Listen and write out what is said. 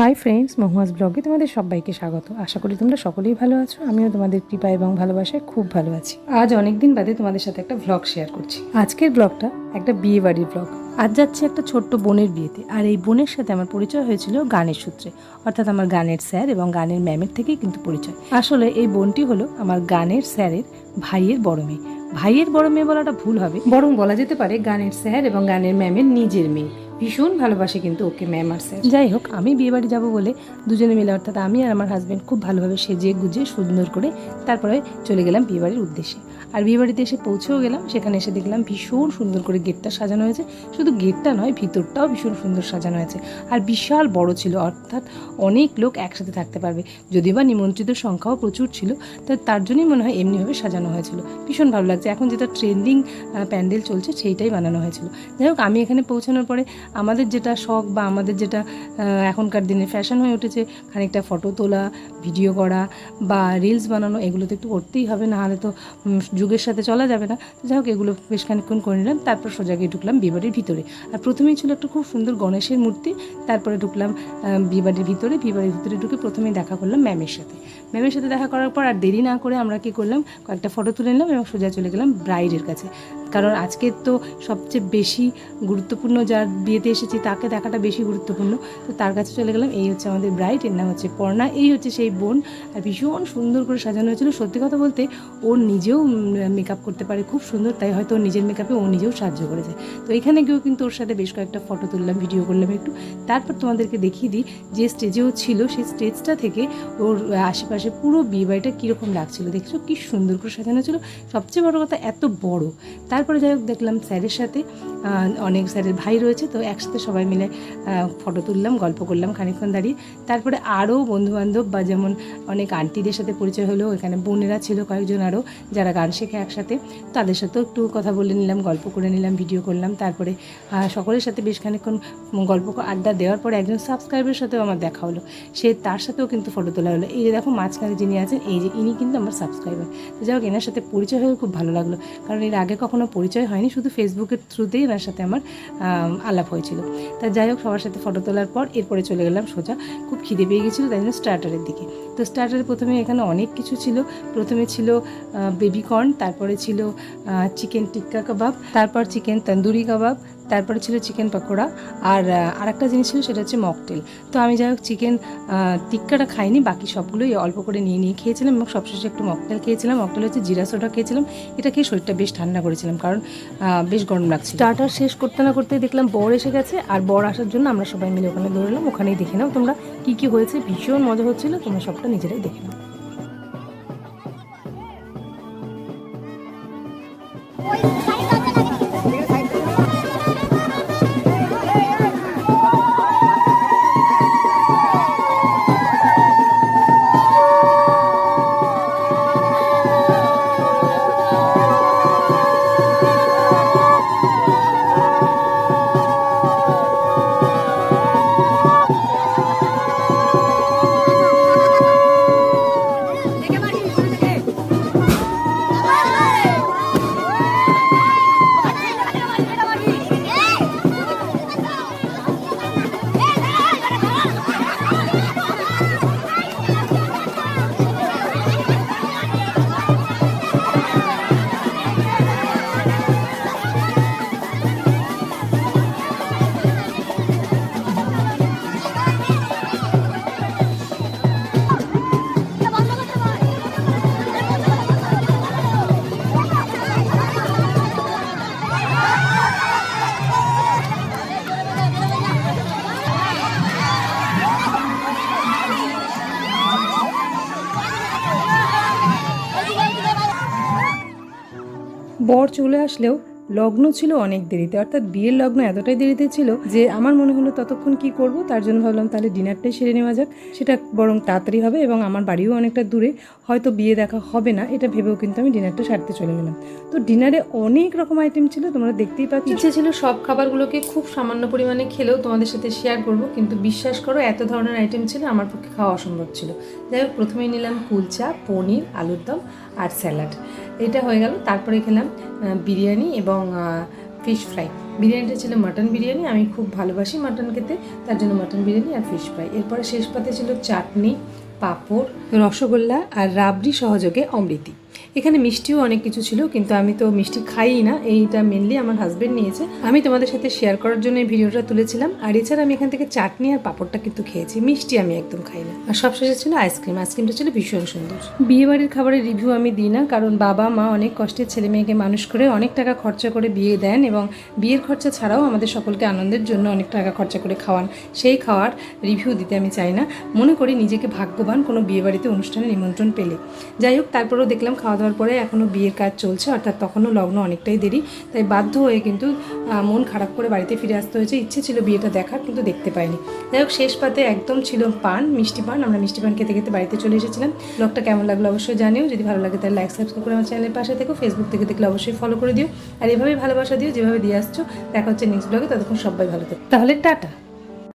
Hi friends মহুয়াজ ব্লগে তোমাদের সবাইকে স্বাগত। আশা করি তোমরা সকলেই ভালো আছো। আমিও তোমাদের কৃপা এবং ভালোবাসায় খুব ভালো আছি। আজ অনেক দিন বাদে তোমাদের সাথে একটা ভ্লগ শেয়ার করছি। আজকের ব্লগটা একটা বিয়ে বাড়ির ব্লগ আজ যাচ্ছে একটা ছোট্ট বোনের বিয়েতে। আর এই বোনের সাথে আমার পরিচয় হয়েছিল গানের সূত্রে। অর্থাৎ আমার গানের স্যার এবং গানের ম্যামের থেকেই কিন্তু পরিচয়। আসলে এই বোনটি হলো আমার গানের স্যারের ভাইয়ের বড় মেয়ে। ভাইয়ের বড় মেয়ে বলাটা ভুল হবে। বরং বলা যেতে পারে গানের স্যার এবং গানের ম্যামের নিজের মেয়ে। ভীষণ ভালোবাসে কিন্তু ওকে ম্যাম আর স্যার। যাই হোক, আমি বিয়ে বাড়ি যাব বলে দুজনে মিলে, অর্থাৎ আমি আর আমার হাজব্যান্ড খুব ভালোভাবে সেজে গুজে, সুন্দর করে তারপরে চলে গেলাম বিয়ে বাড়ির উদ্দেশ্যে। আর বিয়ে বাড়িতে এসে পৌঁছেও গেলাম, সেখানে এসে দেখলাম ভীষণ সুন্দর করে গেটটা সাজানো হয়েছে। শুধু গেটটা নয়, ভিতরটাও ভীষণ সুন্দর সাজানো হয়েছে। আর বিশাল বড় ছিল, অর্থাৎ অনেক লোক একসাথে থাকতে পারবে। যদিও বা নিমন্ত্রিত সংখ্যাও প্রচুর ছিল, তো তার জন্যই মনে হয় এমনিভাবে সাজানো হয়েছিল। ভীষণ ভালো লাগছে। এখন যেটা ট্রেন্ডিং প্যান্ডেল চলছে, সেইটাই বানানো হয়েছিল। যাই হোক, আমি এখানে পৌঁছানোর পরে আমাদের যেটা শখ বা আমাদের যেটা এখনকার দিনে ফ্যাশন হয়ে উঠেছে খানিকটা ফটো তোলা ভিডিও করা বা রিলস বানানো এগুলো তো একটু করতেই হবে না হলে তো যুগের সাথে চলা যাবে না। যাই হোক এগুলো বেশ খানিকক্ষণ করে নিলাম তারপর সোজা গিয়ে ঢুকলাম বিয়েবাড়ির ভিতরে। আর প্রথমেই ছিল একটা খুব সুন্দর গণেশের মূর্তি তারপরে ঢুকলাম আহ, বিয়েবাড়ির ভিতরে বিয়েবাড়ির ভিতরে ঢুকে প্রথমেই দেখা করলাম ম্যামের সাথে। ম্যামের সাথে দেখা করার পর আর দেরি না করে আমরা কি করলাম কয়েকটা ফটো তুলে নিলাম এবং সোজা চলে গেলাম ব্রাইডের কাছে। কারণ আজকে তো সবচেয়ে বেশি গুরুত্বপূর্ণ যার বিয়েতে এসেছি, তাকে দেখাটা বেশি গুরুত্বপূর্ণ। তো তার কাছে চলে গেলাম, এই হচ্ছে আমাদের ব্রাইট এর নাম হচ্ছে পর্ণা, এই হচ্ছে সেই বোন। আর ভীষণ সুন্দর করে সাজানো হয়েছিল। সত্যি কথা বলতে, ও নিজেও মেকআপ করতে পারে, খুব সুন্দর, তাই হয়তো ওর নিজের মেকআপে ও নিজেও সাহায্য করেছে। তো এখানে গিয়েও কিন্তু ওর সাথে বেশ কয়েকটা ফটো তুললাম ভিডিও করলাম একটু। তারপর তোমাদেরকে দেখিয়ে দিই, যে স্টেজেও ছিল, সেই স্টেজটা থেকে ওর আশেপাশে পুরো বিয়ে বাড়িটা কীরকম লাগছিল। দেখছ, কি সুন্দর করে সাজানো ছিল। সবচেয়ে বড় কথা, এত বড়। তারপরে যাই হোক দেখলাম স্যারের সাথে। অনেক স্যারের ভাই রয়েছে, তো একসাথে সবাই মিলে ফটো তুললাম, গল্প করলাম খানিকক্ষণ দাঁড়িয়ে। তারপরে আরও বন্ধুবান্ধব বা যেমন অনেক আন্টিদের সাথে পরিচয় হলো এখানে বোনেরা ছিল কয়েকজন আরও যারা গান শেখে একসাথে। তাদের সাথেও একটু কথা বলে নিলাম, গল্প করে নিলাম ভিডিও করলাম। তারপরে সকলের সাথে বেশ খানিকক্ষণ গল্প আড্ডা দেওয়ার পরে একজন সাবস্ক্রাইবের সাথেও আমার দেখা হলো। সে তার সাথেও কিন্তু ফটো তোলা হলো। এই যে দেখো, মাঝখানে যিনি আছেন, এই যে ইনি কিন্তু আমার সাবস্ক্রাইবার তো যাই হোক, এনার সাথে পরিচয় হয়ে খুব ভালো লাগল। কারণ এর আগে কখনো পরিচয় হয়নি, শুধু ফেসবুকের থ্রুতেই এনার সাথে আমার আলাপ হয়েছিল। তা যাই হোক, সবার সাথে ফটো তোলার পর এরপরে চলে গেলাম সোজা। খুব খিদে পেয়ে গেছিল, তাই জন্য স্টার্টারের দিকে। তো স্টার্টারে প্রথমে এখানে অনেক কিছু ছিল। প্রথমে ছিল বেবিকর্ন তারপরে ছিল চিকেন টিক্কা কাবাব তারপর চিকেন তন্দুরি কাবাব তারপরে ছিল চিকেন পকোড়া আর আরেকটা জিনিস ছিল, সেটা হচ্ছে মকটেল। তো আমি যাই হোক চিকেন টিক্কাটা খাইনি, বাকি সবগুলোই অল্প করে নিয়ে নিয়ে খেয়েছিলাম এবং সবশেষে একটু মকটেল খেয়েছিলাম। মকটেল হচ্ছে জিরা সোডা খেয়েছিলাম। এটা খেয়ে শরীরটা বেশ ঠান্ডা করেছিলাম কারণ বেশ গরম লাগছে স্টার্টার শেষ করতে না করতে দেখলাম বর এসে গেছে আর বর আসার জন্য আমরা সবাই মিলে ওখানে দৌড়লাম ওখানেই দেখে নাও তোমরা কী কী হয়েছে, ভীষণ মজা হচ্ছিল, তোমরা সবটা নিজেরাই দেখে নাও। বর চলে আসলেও লগ্ন ছিল অনেক দেরিতে। অর্থাৎ বিয়ের লগ্ন এতটাই দেরিতে ছিল যে আমার মনে হলো ততক্ষণ কি করব, তার জন্য ভাবলাম তাহলে ডিনারটাই সেরে নেওয়া যাক। সেটা বরং তাড়াতাড়ি হবে এবং আমার বাড়িও অনেকটা দূরে, হয়তো বিয়ে দেখা হবে না, এটা ভেবেও কিন্তু আমি ডিনারটা সারতে চলে গেলাম। তো ডিনারে অনেক রকম আইটেম ছিল, তোমরা দেখতেই পাচ্ছ। ইচ্ছে ছিল সব খাবারগুলোকে খুব সামান্য পরিমাণে খেলেও তোমাদের সাথে শেয়ার করব, কিন্তু বিশ্বাস করো এত ধরনের আইটেম ছিল, আমার পক্ষে খাওয়া অসম্ভব ছিল। যাই হোক, প্রথমেই নিলাম কুলচা, পনির, আলুর দম আর স্যালাড এটা হয়ে গেল। তারপরে খেলাম বিরিয়ানি এবং ফিশ ফ্রাই বিরিয়ানিটা ছিল মাটন বিরিয়ানি, আমি খুব ভালোবাসি মাটন খেতে, তার জন্য মাটন বিরিয়ানি আর ফিশ ফ্রাই এরপরে শেষ পাতে ছিল চাটনি, পাঁপড়, রসগোল্লা আর রাবড়ি সহযোগে অমৃতি। এখানে মিষ্টিও অনেক কিছু ছিল, কিন্তু আমি তো মিষ্টি খাই না। এইটা মেনলি আমার হাজবেন্ড নিয়েছে। আমি তোমাদের সাথে শেয়ার করার জন্য এই ভিডিওটা তুলেছিলাম। আর এছাড়া আমি এখান থেকে চাটনি আর পাঁপড়টা কিন্তু খেয়েছি। মিষ্টি আমি একদম খাই না। আর সবশেষে ছিল আইসক্রিম আইসক্রিমটা ছিল ভীষণ সুন্দর। বিয়েবাড়ির খাবারের রিভিউ আমি দিই না, কারণ বাবা, মা অনেক কষ্টে ছেলে মেয়েকে মানুষ করে অনেক টাকা খরচা করে বিয়ে দেন এবং বিয়ের খরচা ছাড়াও আমাদের সকলকে আনন্দের জন্য অনেক টাকা খরচা করে খাওয়ান। সেই খাওয়ার রিভিউ দিতে আমি চাই না। মনে করি নিজেকে ভাগ্যবান কোনো বিয়েবাড়িতে অনুষ্ঠানে নিমন্ত্রণ পেলে। যাই হোক, তারপরেও দেখলাম খাওয়া দাওয়ার পরে এখনও বিয়ের কাজ চলছে, অর্থাৎ তখনও লগ্ন অনেকটাই দেরি। তাই বাধ্য হয়ে কিন্তু মন খারাপ করে বাড়িতে ফিরে আসতে হয়েছে। ইচ্ছে ছিল বিয়েটা দেখার, কিন্তু দেখতে পাইনি। যাই হোক, শেষ পাতে একদম ছিল পান, মিষ্টি পান। আমরা মিষ্টি পান খেতে খেতে বাড়িতে চলে এসেছিলাম। ব্লগটা কেমন লাগল অবশ্যই জানিও। যদি ভালো লাগে তাহলে লাইক সাবস্ক্রাইব করে আমার চ্যানেলের পাশে থেকো। ফেসবুক থেকে দেখলে অবশ্যই ফলো করে দিও। আর এভাবেই ভালোবাসা দিও, যেভাবে দিয়ে আসছো। দেখা হচ্ছে নেক্সট ব্লগে ততক্ষণ সবাই ভালো থাকো। তাহলে টাটা।